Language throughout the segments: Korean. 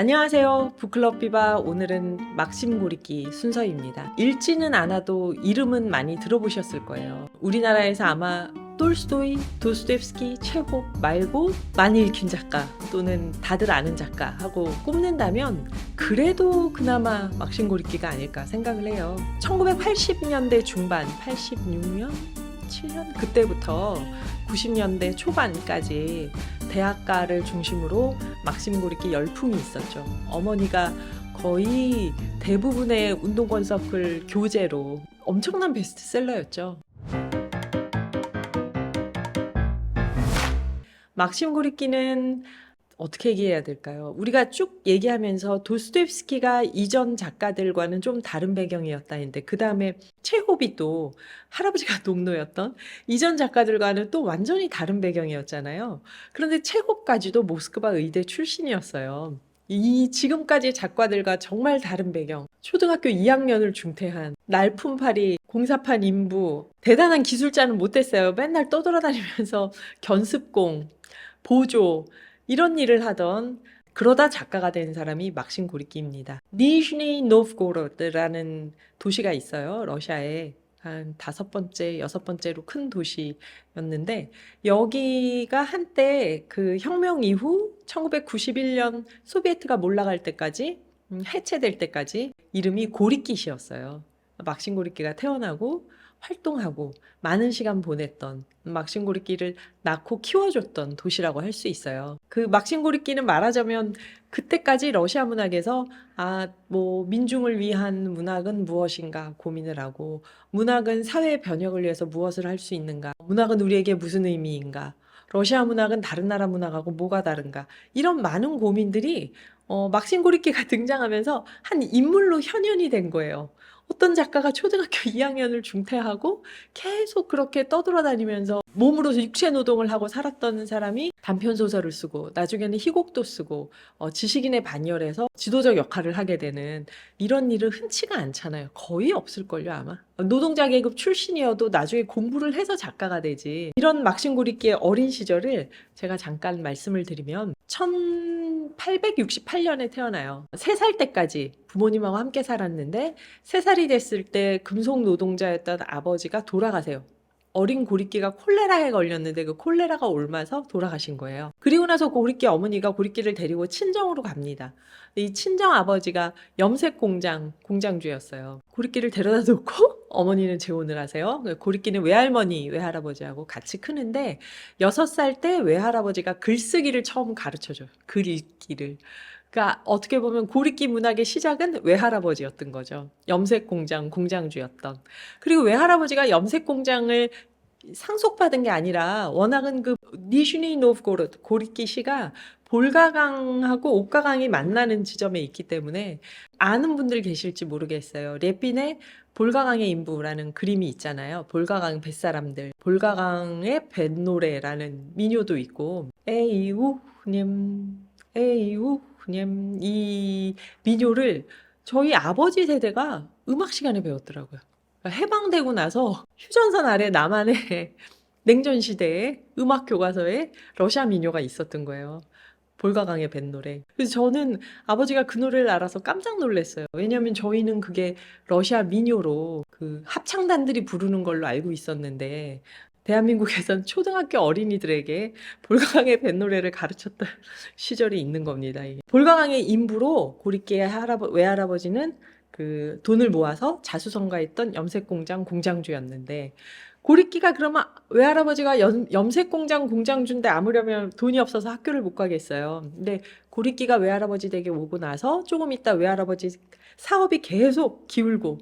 안녕하세요. 북클럽 비바 오늘은 막심 고리기 순서입니다. 읽지는 않아도 이름은 많이 들어보셨을 거예요. 우리나라에서 아마 톨스토이, 도스토옙스키, 체홉 말고 많이 읽힌 작가 또는 다들 아는 작가 하고 꼽는다면 그래도 그나마 막심 고리기가 아닐까 생각을 해요. 1980년대 중반, 86년, 7년 그때부터 90년대 초반까지 대학가를 중심으로 막심 고리기 열풍이 있었죠. 어머니가 거의 대부분의 운동권 서클 교재로 엄청난 베스트셀러였죠. 막심 고리기는 어떻게 얘기해야 될까요? 우리가 쭉 얘기하면서 도스토옙스키가 이전 작가들과는 좀 다른 배경이었다는데 그 다음에 체홉이 또 할아버지가 농노였던 이전 작가들과는 또 완전히 다른 배경이었잖아요. 그런데 체홉까지도 모스크바 의대 출신이었어요. 이 지금까지 작가들과 정말 다른 배경. 초등학교 2학년을 중퇴한 날품팔이 공사판 인부 대단한 기술자는 못 됐어요. 맨날 떠돌아다니면서 견습공, 보조 이런 일을 하던 그러다 작가가 된 사람이 막심 고리키입니다. 니즈니 노브고로드라는 도시가 있어요. 러시아에 한 다섯 번째, 여섯 번째로 큰 도시였는데 여기가 한때 그 혁명 이후 1991년 소비에트가 몰락할 때까지 음, 해체될 때까지 이름이 고리끼시였어요. 막심 고리끼가 태어나고 활동하고 많은 시간 보냈던 막신고리끼를 낳고 키워줬던 도시라고 할 수 있어요. 그 막신고리끼는 말하자면 그때까지 러시아 문학에서 아, 뭐 민중을 위한 문학은 무엇인가 고민을 하고 문학은 사회 변혁을 위해서 무엇을 할 수 있는가? 문학은 우리에게 무슨 의미인가? 러시아 문학은 다른 나라 문학하고 뭐가 다른가? 이런 많은 고민들이 어, 막신고리끼가 등장하면서 한 인물로 현현이 된 거예요. 어떤 작가가 초등학교 2학년을 중퇴하고 계속 그렇게 떠돌아다니면서 몸으로 육체 노동을 하고 살았던 사람이 단편 소설을 쓰고 나중에는 희곡도 쓰고 어, 지식인의 반열에서 지도적 역할을 하게 되는 이런 일은 흔치가 않잖아요. 거의 없을걸요 아마. 노동자 계급 출신이어도 나중에 공부를 해서 작가가 되지. 이런 막신고리끼의 어린 시절을 제가 잠깐 말씀을 드리면 1868 년에 태어나요. 3살 때까지 부모님하고 함께 살았는데 3살이 됐을 때 금속 노동자였던 아버지가 돌아가세요. 어린 고리끼가 콜레라에 걸렸는데 그 콜레라가 옮아서 돌아가신 거예요. 그리고 나서 고리끼 어머니가 고리끼를 데리고 친정으로 갑니다. 이 친정 아버지가 염색 공장 공장주였어요. 고리끼를 데려다 놓고 어머니는 재혼을 하세요. 고리끼는 외할머니, 외할아버지하고 같이 크는데 여섯 살 때 외할아버지가 글쓰기를 처음 가르쳐줘요. 글 읽기를. 그러니까 어떻게 보면 고리끼 문학의 시작은 외할아버지였던 거죠. 염색 공장 공장주였던. 그리고 외할아버지가 염색 공장을 상속받은 게 아니라 워낙은 그 니슈니 노브고르드 고리끼 시가 볼가강하고 옥가강이 만나는 지점에 있기 때문에 아는 분들 계실지 모르겠어요. 레핀의 볼가강의 인부라는 그림이 있잖아요. 볼가강 뱃사람들. 볼가강의 뱃노래라는 민요도 있고 에이우님 에이우 님이 민요를 저희 아버지 세대가 음악 시간에 배웠더라고요. 그러니까 해방되고 나서 휴전선 아래 남한의 냉전 시대에 음악 교과서에 러시아 민요가 있었던 거예요. 볼가강의 뱃노래. 그래서 저는 아버지가 그 노래를 알아서 깜짝 놀랐어요. 왜냐면 저희는 그게 러시아 민요로 그 합창단들이 부르는 걸로 알고 있었는데 대한민국에선 초등학교 어린이들에게 볼가강의 뱃노래를 가르쳤던 시절이 있는 겁니다. 이게. 볼가강의 인부로 고리끼의 할아버, 외할아버지는 그 돈을 모아서 자수성가했던 염색공장 공장주였는데 고리끼가 그러면 외할아버지가 염, 염색공장 공장주인데 아무려면 돈이 없어서 학교를 못 가겠어요. 근데 고리끼가 외할아버지 댁에 오고 나서 조금 있다 외할아버지 사업이 계속 기울고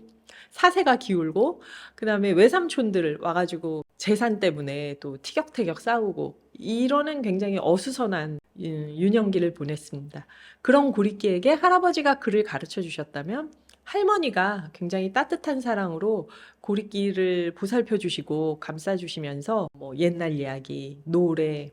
사세가 기울고 그다음에 외삼촌들 와가지고 재산 때문에 또 티격태격 싸우고 이러는 굉장히 어수선한 유년기를 보냈습니다. 그런 고리끼에게 할아버지가 글을 가르쳐 주셨다면 할머니가 굉장히 따뜻한 사랑으로 고리끼를 보살펴 주시고 감싸 주시면서 뭐 옛날 이야기, 노래,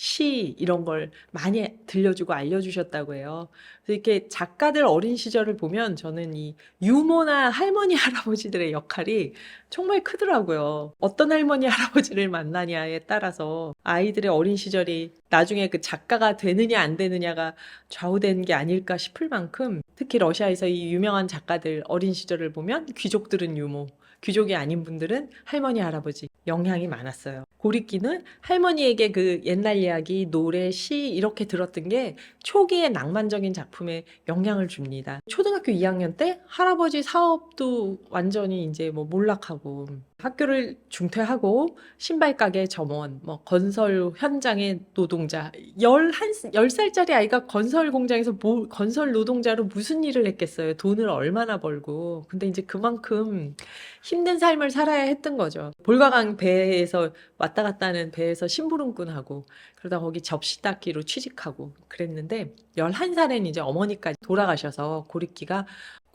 시 이런 걸 많이 들려주고 알려주셨다고 해요. 그래서 이렇게 작가들 어린 시절을 보면 저는 이 유모나 할머니 할아버지들의 역할이 정말 크더라고요. 어떤 할머니 할아버지를 만나냐에 따라서 아이들의 어린 시절이 나중에 그 작가가 되느냐 안 되느냐가 좌우되는 게 아닐까 싶을 만큼 특히 러시아에서 이 유명한 작가들 어린 시절을 보면 귀족들은 유모, 귀족이 아닌 분들은 할머니 할아버지 영향이 많았어요. 고리끼는 할머니에게 그 옛날 이야기, 노래, 시 이렇게 들었던 게 초기의 낭만적인 작품에 영향을 줍니다. 초등학교 2학년 때 할아버지 사업도 완전히 이제 뭐 몰락하고 학교를 중퇴하고 신발 가게 점원, 뭐 건설 현장의 노동자, 11, 10살짜리 아이가 건설 공장에서 뭐, 건설 노동자로 무슨 일을 했겠어요? 돈을 얼마나 벌고. 근데 이제 그만큼 힘든 삶을 살아야 했던 거죠. 볼가강 배에서 왔다 갔다 하는 배에서 심부름꾼하고 그러다 거기 접시 닦기로 취직하고 그랬는데 11살엔 이제 어머니까지 돌아가셔서 고리끼가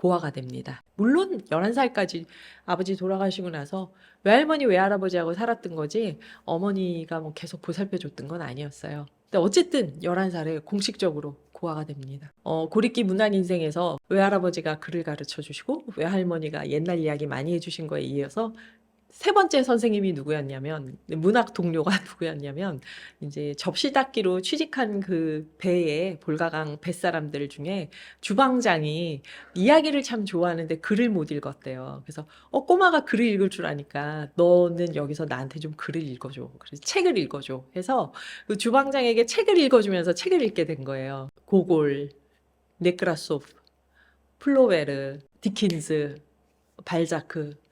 고아가 됩니다. 물론 11살까지 아버지 돌아가시고 나서 외할머니 외할아버지하고 살았던 거지 어머니가 뭐 계속 보살펴 줬던 건 아니었어요. 근데 어쨌든 11살에 공식적으로 고아가 됩니다. 어, 고리끼 문학 인생에서 외할아버지가 글을 가르쳐 주시고 외할머니가 옛날 이야기 많이 해주신 거에 이어서 세 번째 선생님이 누구였냐면 문학 동료가 누구였냐면 이제 접시 닦기로 취직한 그 배에 볼가강 뱃사람들 중에 주방장이 이야기를 참 좋아하는데 글을 못 읽었대요. 그래서 어 꼬마가 글을 읽을 줄 아니까 너는 여기서 나한테 좀 글을 읽어줘. 그래서 책을 읽어줘. 해서 그 주방장에게 책을 읽어주면서 책을 읽게 된 거예요. 고골, 네크라소프, 플로베르, 디킨스, 발자크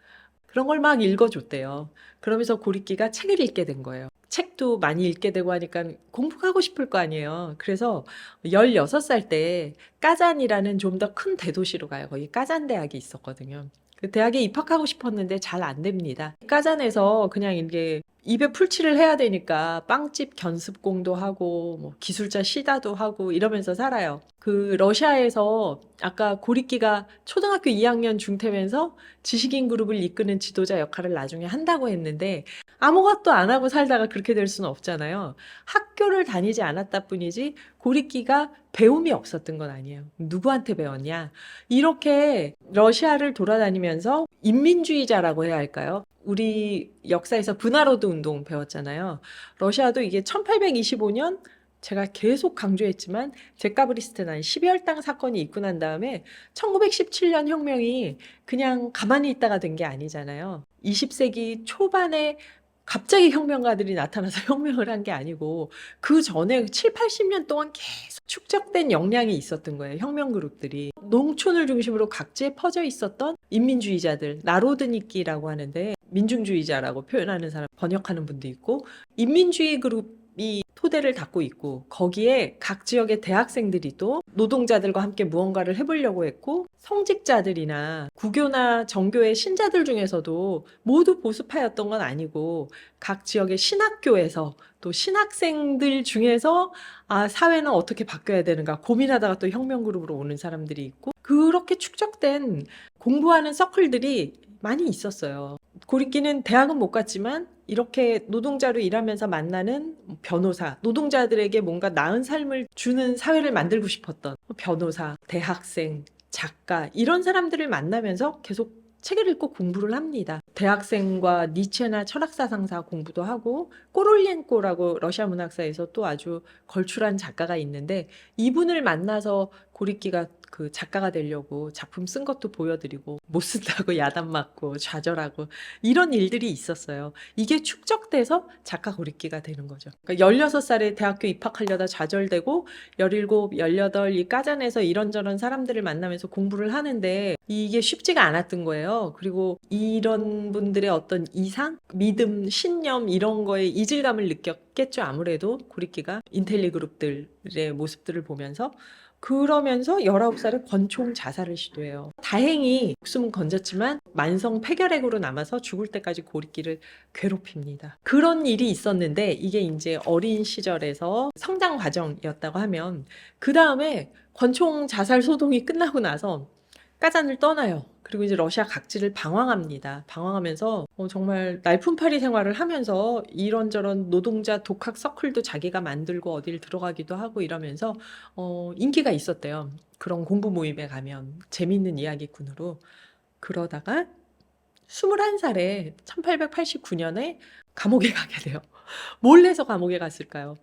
그런 걸 막 읽어줬대요. 그러면서 고리끼가 책을 읽게 된 거예요. 책도 많이 읽게 되고 하니까 공부하고 싶을 거 아니에요. 그래서 16살 때 까잔이라는 좀 더 큰 대도시로 가요. 거기 까잔 대학이 있었거든요. 그 대학에 입학하고 싶었는데 잘 안 됩니다. 까잔에서 그냥 이게 입에 풀칠을 해야 되니까 빵집 견습공도 하고 뭐 기술자 시다도 하고 이러면서 살아요. 그 러시아에서 아까 고리끼가 초등학교 2학년 중퇴면서 지식인 그룹을 이끄는 지도자 역할을 나중에 한다고 했는데 아무것도 안 하고 살다가 그렇게 될 수는 없잖아요. 학교를 다니지 않았다 뿐이지 고리끼가 배움이 없었던 건 아니에요. 누구한테 배웠냐? 이렇게 러시아를 돌아다니면서 인민주의자라고 해야 할까요? 우리 역사에서 분화로드 운동 배웠잖아요. 러시아도 이게 1825년 제가 계속 강조했지만 제카브리스트난 12월당 사건이 있고 난 다음에 1917년 혁명이 그냥 가만히 있다가 된 게 아니잖아요. 20세기 초반에 갑자기 혁명가들이 나타나서 혁명을 한 게 아니고 그 전에 7, 80년 동안 계속 축적된 역량이 있었던 거예요. 혁명 그룹들이. 농촌을 중심으로 각지에 퍼져 있었던 인민주의자들, 나로드니끼라고 하는데 민중주의자라고 표현하는 사람 번역하는 분도 있고 인민주의 그룹이 토대를 닦고 있고 거기에 각 지역의 대학생들이 또 노동자들과 함께 무언가를 해보려고 했고 성직자들이나 구교나 정교의 신자들 중에서도 모두 보수파였던 건 아니고 각 지역의 신학교에서 또 신학생들 중에서 아 사회는 어떻게 바뀌어야 되는가 고민하다가 또 혁명 그룹으로 오는 사람들이 있고 그렇게 축적된 공부하는 서클들이 많이 있었어요. 고리끼는 대학은 못 갔지만 이렇게 노동자로 일하면서 만나는 변호사, 노동자들에게 뭔가 나은 삶을 주는 사회를 만들고 싶었던 변호사, 대학생, 작가 이런 사람들을 만나면서 계속 책을 읽고 공부를 합니다. 대학생과 니체나 철학사상사 공부도 하고 꼬롤렌코라고 러시아 문학사에서 또 아주 걸출한 작가가 있는데 이분을 만나서 고리끼가 그 작가가 되려고 작품 쓴 것도 보여드리고 못 쓴다고 야단 맞고 좌절하고 이런 일들이 있었어요. 이게 축적돼서 작가 고리끼가 되는 거죠. 그러니까 16살에 대학교 입학하려다 좌절되고 17, 18, 이 까잔에서 이런저런 사람들을 만나면서 공부를 하는데 이게 쉽지가 않았던 거예요. 그리고 이런 분들의 어떤 이상, 믿음, 신념 이런 거에 이질감을 느꼈겠죠. 아무래도 고리끼가 인텔리 그룹들의 모습들을 보면서 그러면서 19살에 권총 자살을 시도해요. 다행히 목숨은 건졌지만 만성 폐결핵으로 남아서 죽을 때까지 고리끼를 괴롭힙니다. 그런 일이 있었는데 이게 이제 어린 시절에서 성장 과정이었다고 하면 그 다음에 권총 자살 소동이 끝나고 나서 까잔을 떠나요. 그리고 이제 러시아 각지를 방황합니다. 방황하면서 어, 정말 날품팔이 생활을 하면서 이런저런 노동자 독학 서클도 자기가 만들고 어딜 들어가기도 하고 이러면서 어, 인기가 있었대요. 그런 공부 모임에 가면 재밌는 이야기꾼으로 그러다가 21살에 1889년에 감옥에 가게 돼요. 뭘 해서 감옥에 갔을까요?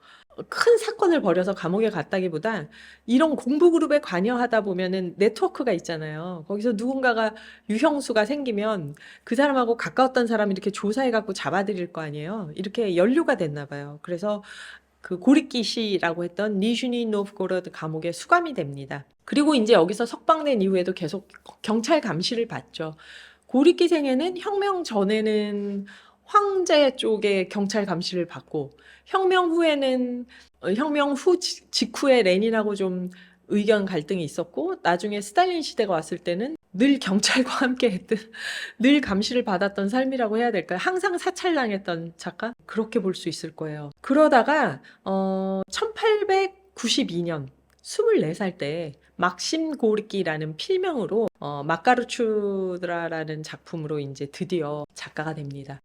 큰 사건을 벌여서 감옥에 갔다기보다 이런 공부 그룹에 관여하다 보면은 네트워크가 있잖아요. 거기서 누군가가 유형수가 생기면 그 사람하고 가까웠던 사람 이렇게 조사해 갖고 잡아들일 거 아니에요. 이렇게 연루가 됐나 봐요. 그래서 그 고리키시라고 했던 니슈니 노브고로드 감옥에 수감이 됩니다. 그리고 이제 여기서 석방된 이후에도 계속 경찰 감시를 받죠. 고리키 생에는 혁명 전에는 황제 쪽에 경찰 감시를 받고 혁명 후에는 어, 혁명 후 지- 직후에 레닌하고 좀 의견 갈등이 있었고 나중에 스탈린 시대가 왔을 때는 늘 경찰과 함께 했던 늘 감시를 받았던 삶이라고 해야 될까요? 항상 사찰당했던 작가? 그렇게 볼 수 있을 거예요. 그러다가 어 1892년 24살 때 막심 고르키라는 필명으로 어, 마카르추드라라는 작품으로 이제 드디어 작가가 됩니다.